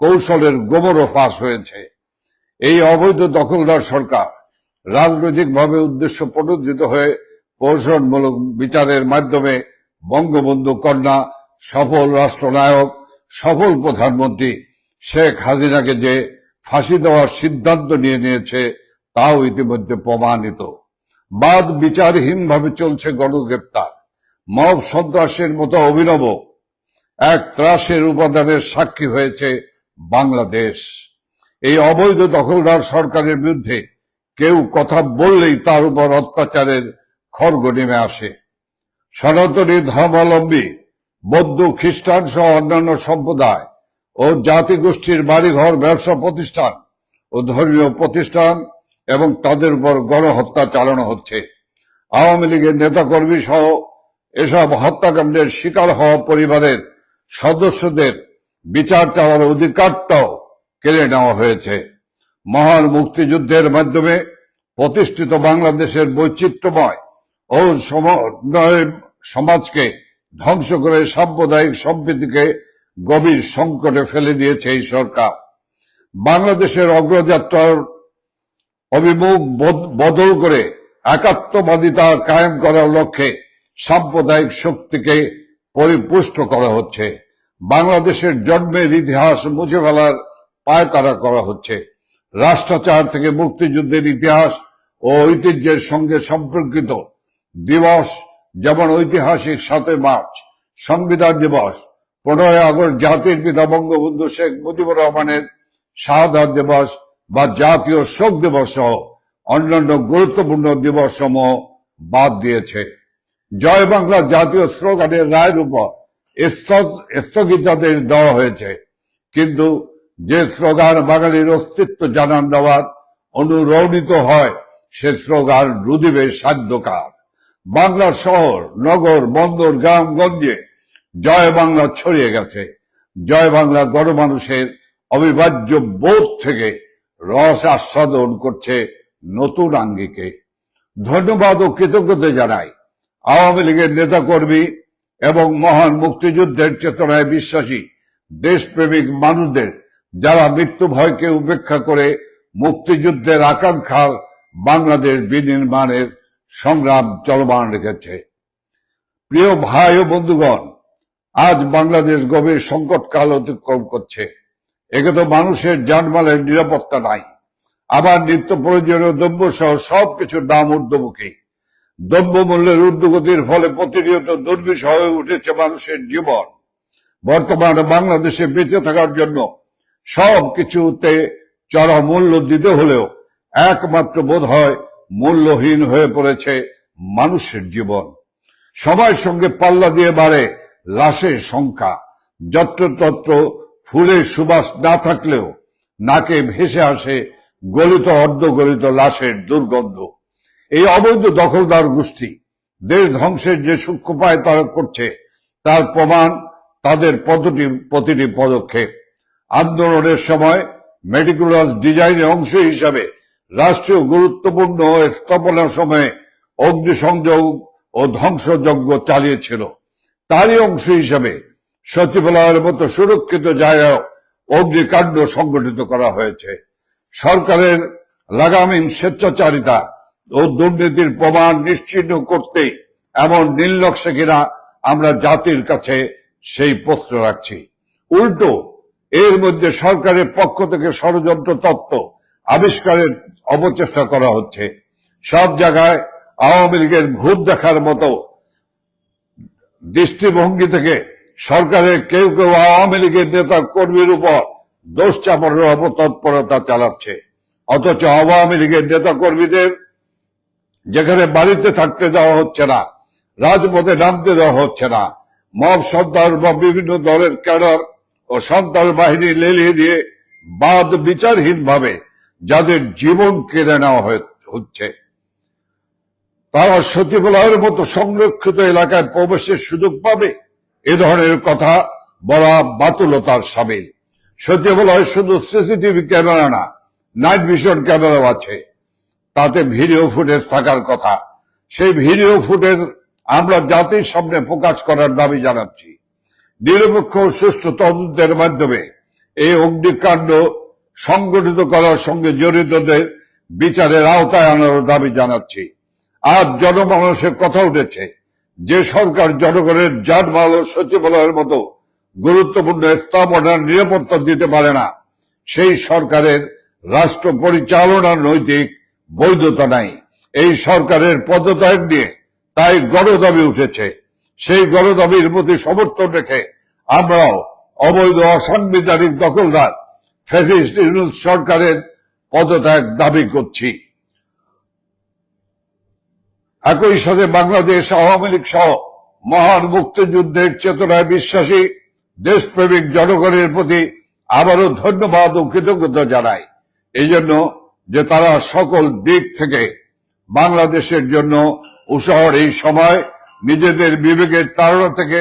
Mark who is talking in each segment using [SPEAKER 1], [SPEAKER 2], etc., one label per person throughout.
[SPEAKER 1] কৌশলের গোবরও ফাঁস হয়েছে। এই অবৈধ দখলদার সরকার রাজনৈতিকভাবে উদ্দেশ্য প্রণোদিত হয়ে কৌশলমূলক বিচারের মাধ্যমে বঙ্গবন্ধু কন্যা, সফল রাষ্ট্রনায়ক, সফল প্রধানমন্ত্রী শেখ হাসিনাকে যে ফাঁসি দেওয়ার সিদ্ধান্ত নিয়ে নিয়েছে, তাও ইতিমধ্যে প্রমাণিত। বাদ বিচারহীনভাবে চলছে গণগ্রেপ্তার। মব সন্ত্রাসের মতো অভিনব এক ত্রাসের উপাদানের সাক্ষী হয়েছে বাংলাদেশ। এই অবৈধ দখলদার সরকারের বিরুদ্ধে কেউ কথা বললেই তার উপর অত্যাচারের খড়গ নেমে আসে। সনাতনী ধর্মাবলম্বী, বৌদ্ধ, খ্রিস্টান সহ অন্যান্য সম্প্রদায় ও জাতিগোষ্ঠীর বাড়িঘর, ব্যবসা প্রতিষ্ঠান ও ধর্মীয় প্রতিষ্ঠান এবং তাদের উপর গণহত্যা চালানো হচ্ছে। আওয়ামী লীগের নেতাকর্মী সহ এসব হত্যাকাণ্ডের শিকার হওয়া পরিবারের সদস্যদের বিচার চাওয়ার অধিকারটাও কেড়ে নেওয়া হয়েছে। মহান মুক্তিযুদ্ধের মাধ্যমে প্রতিষ্ঠিত বাংলাদেশের বৈচিত্র্যময় ও সমাজকে ধ্বংস করে সাম্প্রদায়িক সম্প্রীতিকে গভীর সংকটে ফেলে দিয়েছে এই সরকার। বাংলাদেশের অগ্রযাত্রার অভিমুখ বদ- বদল করে একাত্মবাদিতা কায়েম করার লক্ষ্যে সাম্প্রদায়িক শক্তিকে পরিপুষ্ট করা হচ্ছে। বাংলাদেশের জন্মের ইতিহাস মুছে ফেলার পায়তারা করা হচ্ছে। রাষ্ট্রাচার থেকে মুক্তিযুদ্ধের ইতিহাস ও ঐতিহ্যের সঙ্গে সম্পর্কিত দিবস যেমন ঐতিহাসিক সাতই মার্চ, সংবিধান দিবস, পনেরোই আগস্ট জাতির পিতা বঙ্গবন্ধু শেখ মুজিবুর রহমানের শাহাদ দিবস বা জাতীয় শোক দিবস সহ অন্যান্য গুরুত্বপূর্ণ দিবস সমূহ বাদ দিয়েছে। জয় বাংলা জাতীয় স্লোগানের রায়ের উপর স্থগিতাদেশ দেওয়া হয়েছে। কিন্তু যে স্লোগান বাঙালির অস্তিত্ব জানান দেওয়ার অনুরণিত হয়, সে স্লোগান রুদিবে সাধ্যকার বাংলা শহর, নগর, বন্দর গ্রামগঞ্জে জয় বাংলা ছড়িয়ে গেছে। জয় বাংলা গণমানুষের অবিভাজ্য বোধ থেকে রস আস্বাদন করছে নতুন আঙ্গিকে। ধন্যবাদ ও কৃতজ্ঞতা জানাই আওয়ামী লীগের নেতাকর্মী এবং মহান মুক্তিযুদ্ধের চেতনায় বিশ্বাসী দেশপ্রেমিক মানুষদের, যারা মৃত্যু ভয়কে উপেক্ষা করে মুক্তিযুদ্ধের আকাঙ্ক্ষা বাংলাদেশ বিনির্মাণের সংগ্রাম চলমান রেখেছে। প্রিয় ভাই ও বন্ধুগণ, আজ বাংলাদেশ গভীর সংকটকাল অতিক্রম করছে। একে তো মানুষের জানমালের নিরাপত্তা নাই। আবার নিত্য প্রয়োজনীয় দ্রব্য সহ সবকিছুর দাম ঊর্ধ্বমুখী। দ্রব্য মূল্যের ঊর্ধ্বগতির ফলে প্রতিনিয়ত দুর্বিষহ হয়ে উঠেছে মানুষের জীবন। বর্তমানে বাংলাদেশে বেঁচে থাকার জন্য সব কিছুতে চড়া মূল্য দিতে হলেও একমাত্র বোধ হয় মূল্যহীন হয়ে পড়েছে মানুষের জীবন। সময়ের সঙ্গে পাল্লা দিয়ে বাড়ে লাশের সংখ্যা। যত্রতত্র ফুলের সুবাস না থাকলেও নাকে ভেসে আসে গলিত অর্ধগলিত লাশের দুর্গন্ধ। এই অবৈধ দখলদার গোষ্ঠী দেশ ধ্বংসের যে সূক্ষ্মপায় তারা করছে, তার প্রমাণ তাদের প্রতিটি প্রতিটি পদক্ষেপ। আন্দোলনের সময় মেডিকুলার ডিজাইনের অংশ হিসাবে রাষ্ট্রীয় গুরুত্বপূর্ণ স্থাপনার সময়ে অগ্নিসংযোগ ও ধ্বংসযজ্ঞ চালিয়েছিল। তারই অংশ হিসাবে সচিবালয়ের মতো সুরক্ষিত জায়গায় অগ্নিকাণ্ড সংগঠিত করা হয়েছে। সরকারের লাগামহীন স্বেচ্ছাচারিতা ও দুর্নীতির প্রমাণ নিশ্চিহ্ন করতে এমন নির্লক্ষ্যে কিনা আমরা জাতির কাছে সেই প্রশ্ন রাখছি। উল্টো, এর মধ্যে সরকারের পক্ষ থেকে ষড়যন্ত্র তত্ত্ব আবিষ্কারের অপচেষ্টা করা হচ্ছে। সব জায়গায় আওয়ামী লীগের ভূত দেখার মতো দৃষ্টিভঙ্গি থেকে সরকারের কেউ কেউ আওয়ামী লীগের নেতা কর্মীর উপর দোষ চাপানোর অপতৎপরতা চালাচ্ছে। অথচ আওয়ামী লীগের নেতা কর্মীদের যেখানে বাড়িতে থাকতে দেওয়া হচ্ছে না, রাজপথে নামতে দেওয়া হচ্ছে না। মব সন্ত্রাস বা বিভিন্ন দলের ক্যাডার ও সন্ত্রাস বাহিনী লেলিয়ে দিয়ে বাদ বিচারহীন ভাবে যাদের জীবন কেড়ে নেওয়া হচ্ছে। তারা সচিবালয়ের মতো সংরক্ষিত এলাকায় প্রবেশের সুযোগ পাবে, এ ধরনের কথা বলা বাতুলতার সামিল। সচিবালয় শুধু সিসিটিভি ক্যামেরা না, নাইট ভিশন ক্যামেরাও আছে। তাতে ভিডিও ফুটেজ থাকার কথা। সেই ভিডিও ফুটেজ আমরা জাতির সামনে প্রকাশ করার দাবি জানাচ্ছি। নিরপেক্ষ সুষ্ঠু তদন্তের মাধ্যমে এই অগ্নিকাণ্ড সংগঠিত করার সঙ্গে জড়িতদের বিচারের আওতায় আনার দাবি জানাচ্ছি। আজ জনমানসের কথা উঠেছে যে সরকার জনগণের যানমাল ও সচিবালয়ের মতো গুরুত্বপূর্ণ স্থাপনার নিরাপত্তা দিতে পারে না, সেই সরকারের রাষ্ট্র পরিচালনার নৈতিক বৈধতা নাই। এই সরকারের পদত্যাগ নিয়ে তাই গণদাবি উঠেছে। সেই গণদাবির প্রতি সমর্থন রেখে আমরাও অবৈধ অসাংবিধানিক দখলদার ফ্যাসিস্ট ইউনুস সরকারের পদত্যাগ দাবি করছি। একই সাথে বাংলাদেশ আওয়ামী লীগ সহ মহান মুক্তিযুদ্ধের চেতনায় বিশ্বাসী দেশপ্রেমিক জনগণের প্রতি আবারও ধন্যবাদ ও কৃতজ্ঞতা জানাই। এই জন্য যে তারা সকল দিক থেকে বাংলাদেশের জন্য উৎসাহর এই সময় নিজেদের বিবেকের তাড়না থেকে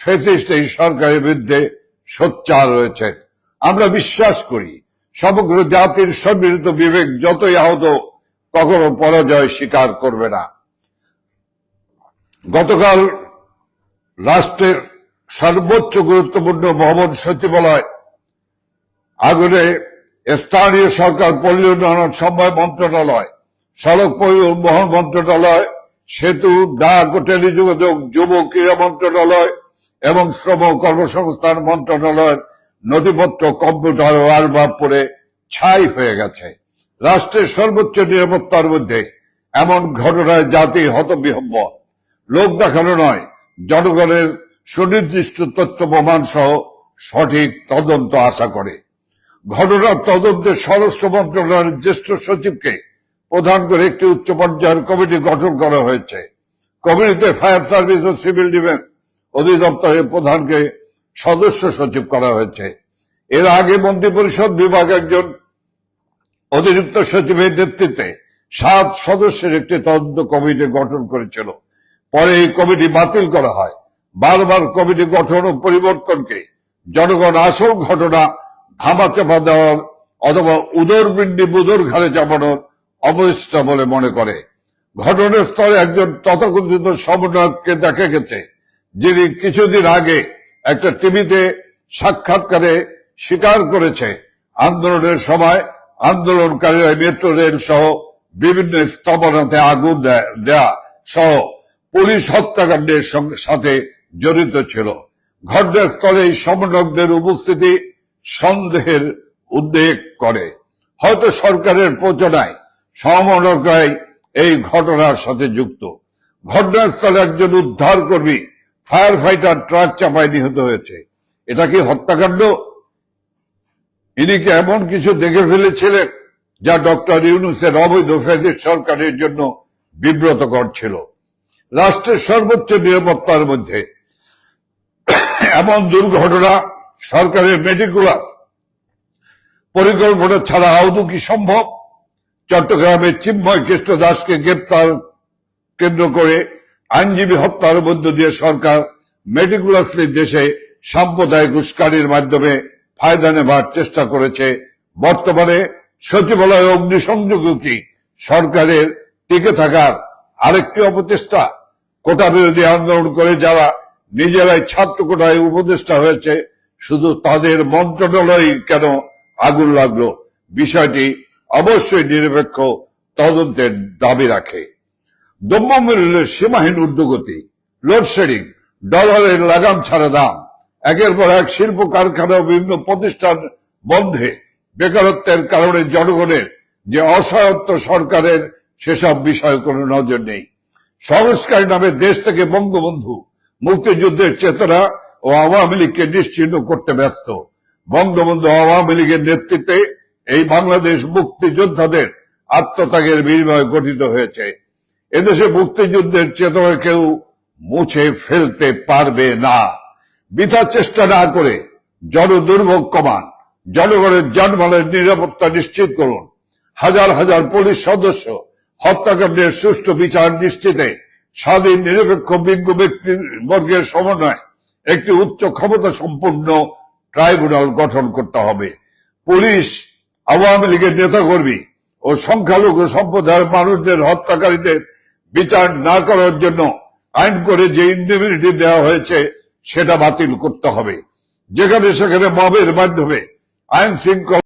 [SPEAKER 1] ফেসিস্ট এই সরকারের বিরুদ্ধে সোচ্চার রয়েছে। আমরা বিশ্বাস করি, সমগ্র জাতির সম্মিলিত বিবেক যতই আহত, কখনো পরাজয় স্বীকার করবে না। গতকাল রাষ্ট্রের সর্বোচ্চ গুরুত্বপূর্ণ ভবন সচিবালয় আগুনে স্থানীয় সরকার পল্লী উন্নয়ন মন্ত্রণালয়, সড়ক পরিবহন মন্ত্রণালয়, সেতু, ডাক ও টেলিযোগাযোগ, যুব ক্রীড়া মন্ত্রণালয় এবং শ্রম কর্মসংস্থান মন্ত্রণালয়ের নথিপত্র, কম্পিউটার ও আরবাব পড়ে ছাই হয়ে গেছে। রাষ্ট্রের সর্বোচ্চ নিরাপত্তার মধ্যে এমন ঘটনায় জাতি হতবিহম্ব। লোক দেখানো নয়, জনগণের সুনির্দিষ্ট তথ্য প্রমাণ সহ সঠিক তদন্ত আশা করে। ঘটনার তদন্তে স্বরাষ্ট্র মন্ত্রণালয়ের জ্যেষ্ঠ সচিবকে প্রধান করে একটি উচ্চ পর্যায়ের কমিটি গঠন করা হয়েছে। কমিটিতে ফায়ার সার্ভিস ও সিভিল ডিফেন্স অধিদপ্তরের প্রধানকে সদস্য সচিব করা হয়েছে। এর আগে মন্ত্রিপরিষদ বিভাগ একজন অতিরিক্ত সচিবের নেতৃত্বে সাত সদস্যের একটি তদন্ত কমিটি গঠন করেছিল। পরে এই কমিটি বাতিল করা হয়। বারবার কমিটি গঠন ও পরিবর্তনকে জনগণ আসল ঘটনা ধামাচাপা দেওয়ার অথবা উদর পিণ্ডি বুদর ঘাড়ে চাপানোর অবস্থা বলে মনে করে। ঘটনাস্থলে একজন তথাকথিত সমন্বয়ককে দেখা গেছে, যিনি কিছুদিন আগে একটা টিভিতে সাক্ষাৎকারে স্বীকার করেছে। আন্দোলনের সময় আন্দোলনকারীরা মেট্রো, রেল সহ বিভিন্ন স্থাপনাতে আগুন দেয়া সহ পুলিশ হত্যাকাণ্ডের সাথে জড়িত ছিল। ঘটনাস্থলে এই সমন্বয়কদের উপস্থিতি সন্দেহের উদ্বেগ করে। হয়তো সরকারের প্রচনায় সমন্বয়করাই এই ঘটনার সাথে যুক্ত। ঘটনাস্থলে একজন উদ্ধার কর্মী ফায়ার ফাইটার ট্রাক চাপায় নিহত হয়েছে। এটা কি হত্যাকাণ্ড? ইনি কি এমন কিছু দেখে ফেলেছিলেন, যা ডক্টর ইউনুসের অবৈধ ফেসিস সরকারের জন্য বিব্রতকর ছিল? রাষ্ট্রের সর্বোচ্চ নিরাপত্তার মধ্যে এমন দুর্ঘটনা সরকারের মেটিকুলাস পরিকল্পনা ছাড়া আদৌ কি সম্ভব? চট্টগ্রামের চিন্ময় কৃষ্ণ দাসকে গ্রেপ্তার কেন্দ্র করে আইনজীবী হত্যার মধ্য দিয়ে সরকার মেটিকুলাসলি দেশে সাম্প্রদায়িক উস্কানির মাধ্যমে ফায়দা নেবার চেষ্টা করেছে। বর্তমানে সচিবালয় অগ্নিসংযোগ কি সরকারের টিকে থাকার আরেকটি অপচেষ্টা? কোটা বিরোধী আন্দোলন করে যারা নিজেরাই ছাত্র কোটায় উপদেষ্টা হয়েছে শুধু তাদের মন্ত্রণালয় কেন আগুন লাগল? বিষয়টি অবশ্যই নিরপেক্ষ তদন্তের দাবি রাখে। দ্রব্যমূল্যের সীমাহীন ঊর্ধ্বগতি লোডশেডিং ডলারের লাগাম ছাড়া দাম, একের পর এক শিল্প কারখানা বিভিন্ন প্রতিষ্ঠান বন্ধে বেকারত্বের কারণে জনগণের যে অসহায়ত্ব সরকারের সেসব বিষয়ে কোনো নজর নেই। সংস্কার নামে দেশ থেকে বঙ্গবন্ধু মুক্তিযুদ্ধের চেতনা ও আওয়ামী লীগকে নিশ্চিহ্ন করতে ব্যস্ত। বঙ্গবন্ধু আওয়ামী লীগের নেতৃত্বে এই বাংলাদেশ মুক্তিযোদ্ধাদের আত্মত্যাগের বিনিময়ে গঠিত হয়েছে। এদেশে মুক্তিযুদ্ধের চেতনা কেউ মুছে ফেলতে পারবে না। বৃথা চেষ্টা না করে জনদুর্ভোগ কমান, জনগণের যানবাহনের নিরাপত্তা নিশ্চিত করুন। হাজার হাজার পুলিশ সদস্য হত্যাকাণ্ডের সুষ্ঠু বিচার নিশ্চিতে স্বাধীন নিরপেক্ষ বিজ্ঞ ব্যক্তি বর্গের সমন্বয় একটি উচ্চ ক্ষমতা সম্পন্ন ট্রাইব্যুনাল গঠন করতে হবে। পুলিশ, আওয়ামী লীগের নেতাকর্মী ও সংখ্যালঘু সম্প্রদায়ের মানুষদের হত্যাকারীদের বিচার না করার জন্য আইন করে যে ইন্ডিমিউনিটি দেওয়া হয়েছে, সেটা বাতিল করতে হবে। যেখানে সেখানে মবের মাধ্যমে আইন শৃঙ্খলা